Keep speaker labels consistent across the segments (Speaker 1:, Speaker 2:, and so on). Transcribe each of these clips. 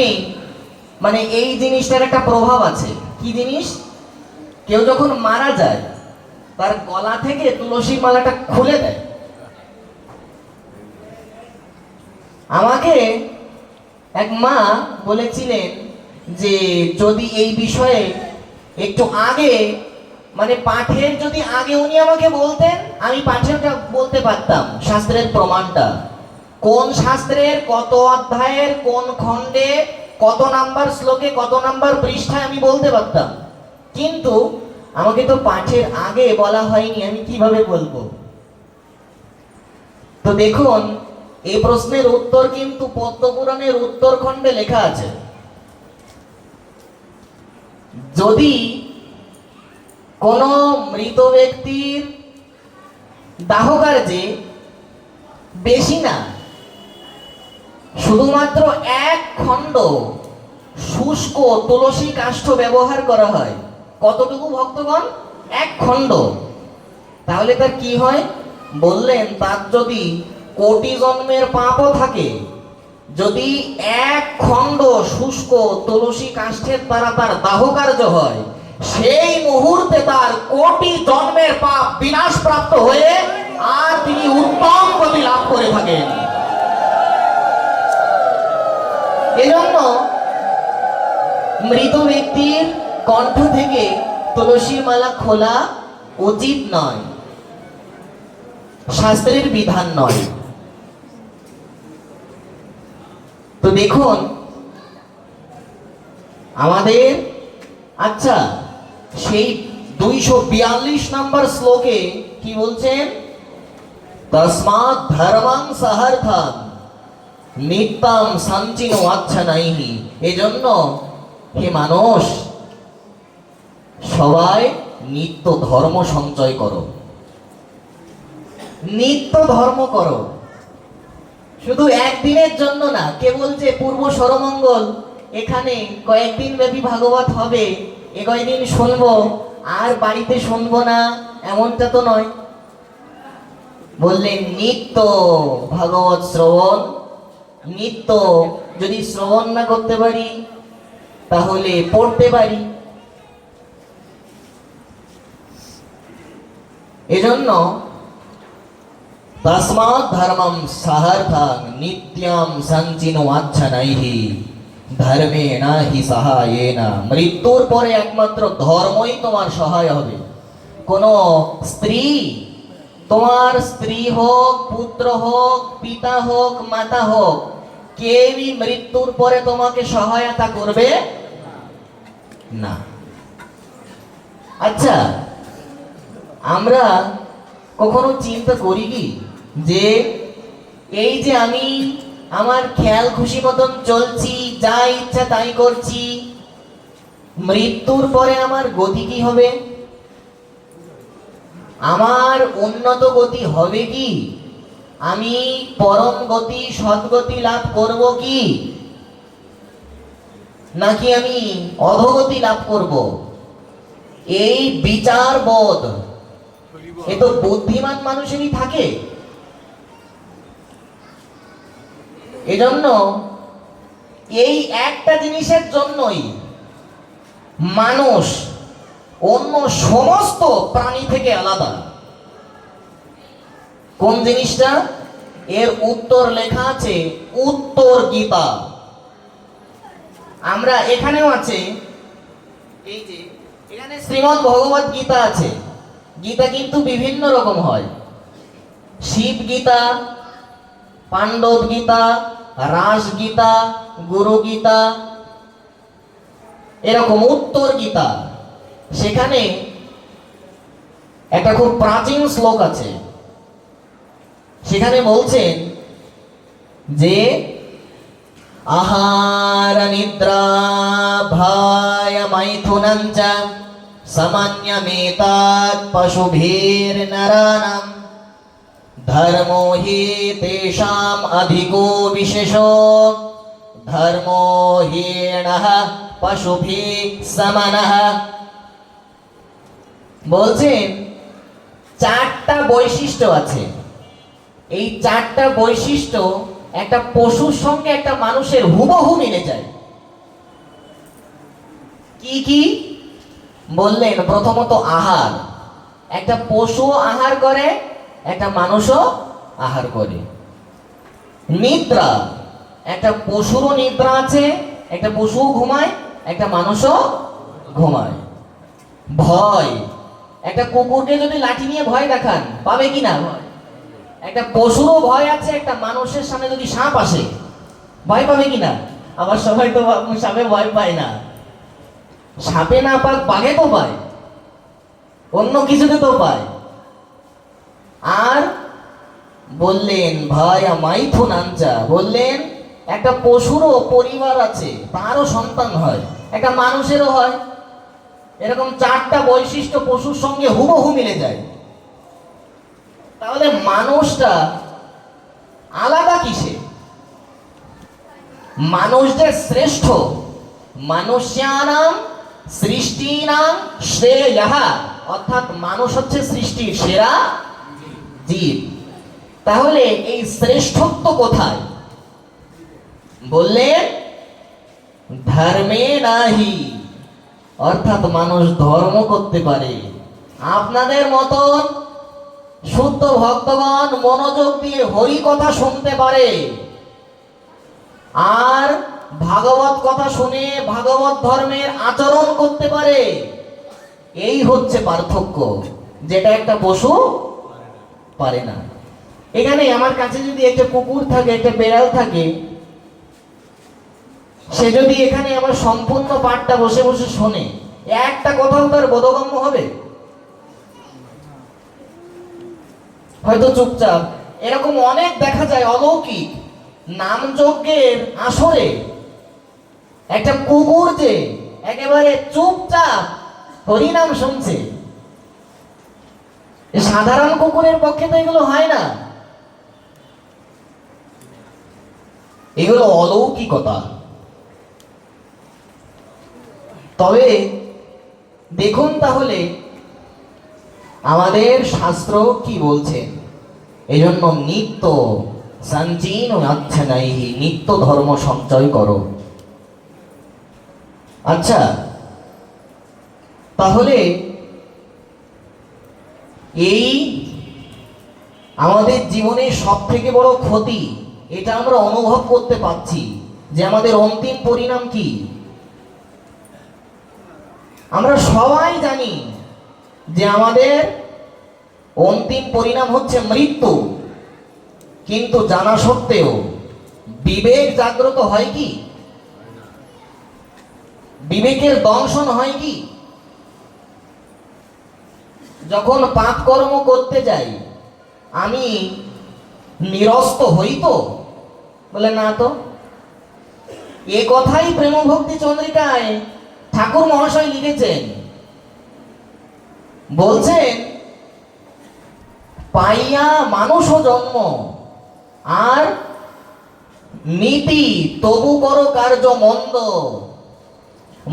Speaker 1: শাস্ত্রে মানে এই জিনিসটার একটা প্রভাব আছে। কি জিনিস? কেউ যখন মারা যায়, তার গলা থেকে তুলসী মালাটা খুলে দেয়। আমাকে এক মা বলেছিলেন যে, যদি এই বিষয়ে একটু আগে মানে পাঠের যদি আগে উনি আমাকে বলতেন, আমি পাঠেরটা বলতে পারতাম, শাস্ত্রের প্রমাণটা। কোন শাস্ত্রের, কত অধ্যায়ের, কোন খণ্ডে, কত নাম্বার শ্লোকে, কত নাম্বার পৃষ্ঠায় আমি বলতে পারতাম। কিন্তু আমাকে তো পাঠের আগে বলা হয়নি, আমি কীভাবে বলব? তো দেখুন, এই প্রশ্নের উত্তর কিন্তু পদ্মপুরাণের উত্তর খণ্ডে লেখা আছে। যদি কোন মৃত ব্যক্তির দাহ কার্যে বেশি না শুধুমাত্র এক খণ্ড শুষ্ক তুলসী কাষ্ঠ ব্যবহার করা হয়। কতটুকু, ভক্তগণ? এক খণ্ড। তাহলে তার কি হয়? বললেন, তার যদি কোটি জন্মের পাপও থাকে, যদি এক খণ্ড শুষ্ক তুলসী কাষ্ঠের দ্বারা তার দাহ কার্য হয়, সেই মুহূর্তে তার কোটি জন্মের পাপ বিনাশ প্রাপ্ত হয়ে আর তিনি উত্তম গতি লাভ করে থাকেন। এজন্য মৃত ব্যক্তির কণ্ঠ থেকে তুলসীর মালা খোলা উচিত নয়। শাস্ত্রের বিধান নয়। তো দেখুন, আমাদের আচ্ছা সেই দুইশো বিয়াল্লিশ নম্বর শ্লোকে কি বলছেন? তসমাৎ ধর্মাং সাহার্থান নিত্যম সঞ্চিন আচ্ছা নাইহি এজন্য হে মানুষ, সবাই নিত্য ধর্ম সঞ্চয় করো। নিত্য ধর্ম করো। শুধু একদিনের জন্য না, কেবল যে পূর্ব সরমঙ্গল, এখানে কয়েকদিন ব্যাপী ভাগবত হবে, এ কয়েকদিন শুনব, আর বাড়িতে শুনব না, এমনটা তো নয়। বললেন, নিত্য ভাগবত শ্রবণ নিত্য যদি শ্রবণ না করতে পারি, তাহলে পড়তে পারি। এজন্য তসমাৎ ধর্মম সাহার্থাং নিত্যম সঞ্চিনো আচ্ছা নাইহি ধর্মে নাহি সহায়েনা। মৃত্যুর পরে একমাত্র ধর্মই তোমার সহায় হবে। কোন স্ত্রী তোমার স্ত্রী হোক, পুত্র হোক, পিতা হোক, মাতা হোক, কেউই মৃত্যুর পরে তোমাকে সহায়তা করবে না। আচ্ছা আমরা কখনো চিন্তা করি কি? যে এই যে আমি আমার খেয়াল খুশি মতন চলছি, যা ইচ্ছা তাই করছি, মৃত্যুর পরে আমার গতি কি হবে? আমার উন্নত গতি হবে কি? আমি পরম গতি সদ্গতি লাভ করব কি? নাকি আমি অধগতি লাভ করব? এই বিচার বোধ, এ তো বুদ্ধিমান মানুষেরই থাকে। এজন্য এই একটা জিনিসের জন্যই মানুষ অন্য সমস্ত প্রাণী থেকে আলাদা। কোন জিনিসটা? এর উত্তর লেখা আছে উত্তর গীতা। আমরা এখানেও আছে। এই যে, এখানে শ্রীমদ্ ভগবত গীতা আছে। গীতা কিন্তু বিভিন্ন রকম হয়। শিব গীতা, পাণ্ডব গীতা, রাস গীতা, গুরু গীতা, এরকম উত্তর গীতা। সেখানে একটা খুব প্রাচীন শ্লোক আছে। সেখানে বলছেন যে, আহার নিদ্রা ভায় মাইথুনঞ্চ সামান্যমেতাৎ পশুভীর নরানাম। ধর্মো হি তেষাম অধিকো বিশেষো। ধর্মো হীনঃ পশুভি সমানঃ। বলছেন, চারটা বৈশিষ্ট্য আছে। এই চারটা বৈশিষ্ট্য একটা পশুর সঙ্গে একটা মানুষের হুবহু মিলে যায়। কি কি? বললেন, প্রথমত আহার। একটা পশু আহার করে, একটা মানুষও আহার করে। নিদ্রা। একটা পশুরও নিদ্রা আছে, একটা পশুও ঘুমায়, একটা মানুষও ঘুমায়। ভয়। একটা কুকুরকে যদি লাঠি নিয়ে ভয় দেখান, পাবে কি না একটা পশুরও ভয় আছে, একটা মানুষের সামনে যদি সাপ আসে, ভয় পাবে কি না আবার সবাই তো সাপে ভয় পায় না। সাপে না পাক, বাঘে তো পায়। অন্য কিছুতে তো পায়। আর বললেন, ভাই মাইথুন আনচা বললেন, একটা পশুরও পরিবার আছে, তারও সন্তান হয়, একটা মানুষেরও হয়। এরকম চারটা বৈশিষ্ট্য পশুর সঙ্গে হুবহু মিলে যায়। তাহলে মানুষটা আলাদা কিসে? মানুষ যে শ্রেষ্ঠ মানুষ্যানাম সৃষ্টিনাম শ্রেয় অর্থাৎ মানুষ হচ্ছে সৃষ্টির সেরা জীব। তাহলে এই শ্রেষ্ঠত্ব কোথায়? বললেন ধর্মে নাহি। অর্থাৎ মানুষ ধর্ম করতে পারে। আপনাদের মতন শুদ্ধ ভক্তগণ মনোযোগ দিয়ে হরি কথা শুনতে পারে। আর ভাগবত কথা শুনে ভাগবত ধর্মের আচরণ করতে পারে। এই হচ্ছে পার্থক্য, যেটা একটা পশু পারে না। এখানে আমার কাছে যদি একটা কুকুর থাকে, একটা বেড়াল থাকে সে যদি এখানে আমার সম্পূর্ণ পাঠটা বসে বসে শোনে, একটা কথাও তার বোধগম্য হবে? হয়তো চুপচাপ। এরকম অনেক দেখা যায় অলৌকিক, নামযজ্ঞের আসরে। একটা কুকুর যে একেবারে চুপচাপ হরিনাম শুনছে। সাধারণ কুকুরের পক্ষে তো এগুলো হয় না। এগুলো অলৌকিকতা। তবে দেখুন তাহলে আমাদের শাস্ত্র কি বলছে? এই জন্য নিত্য সঞ্চীন আচ্ছা নাই নিত্য ধর্ম সঞ্চয় করো। আচ্ছা তাহলে এই আমাদের জীবনে সব থেকে বড় ক্ষতি, এটা আমরা অনুভব করতে পারছি যে আমাদের অন্তিম পরিণাম কি? আমরা সবাই জানি যে আমাদের অন্তিম পরিণাম হচ্ছে মৃত্যু। কিন্তু জানা সত্ত্বেও বিবেক জাগ্রত হয় কি? বিবেকের দংশন হয় কি? যখন পাপ কর্ম করতে যাই, আমি নিরস্ত হই তো? বলে, না তো। এ কথাই প্রেম ভক্তি চন্দ্রিকায় ঠাকুর মহাশয় লিখেছেন। বলছেন, পাইয়া মানুষ জন্ম, আর নীতি তবু করো কার্য মন্দ।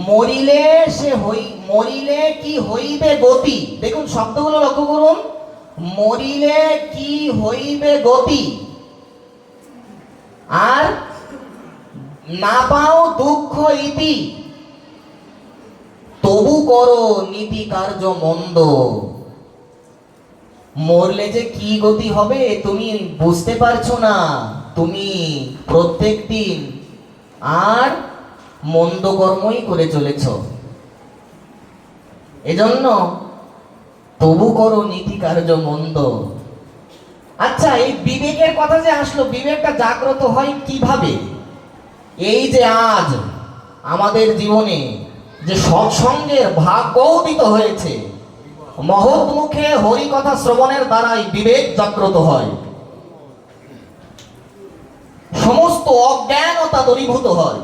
Speaker 1: মরিলে সে হই, মরিলে কি হইবে গতি? দেখুন, শব্দগুলো লক্ষ্য করুন। মরিলে কি হইবে গতি? আর না পাও দুঃখ ইতি। তবু করো নীতি কার্য মন্দ। মরলে যে কি গতি হবে, তুমি বুঝতে পারছ না। তুমি প্রত্যেক দিন আর মন্দ কর্মই করে চলেছ। এজন্য তবু করো নীতি কার্য মন্দ। আচ্ছা এই বিবেকের কথা যে আসলো, বিবেকটা জাগ্রত হয় কীভাবে? এই যে আজ আমাদের জীবনে যে সৎসঙ্গের ভাগ্যৌদিত হয়েছে, মহৎ মুখে হরিকথা শ্রবণের দ্বারাই বিবেক জাগ্রত হয়। সমস্ত অজ্ঞানতা দূরীভূত হয়।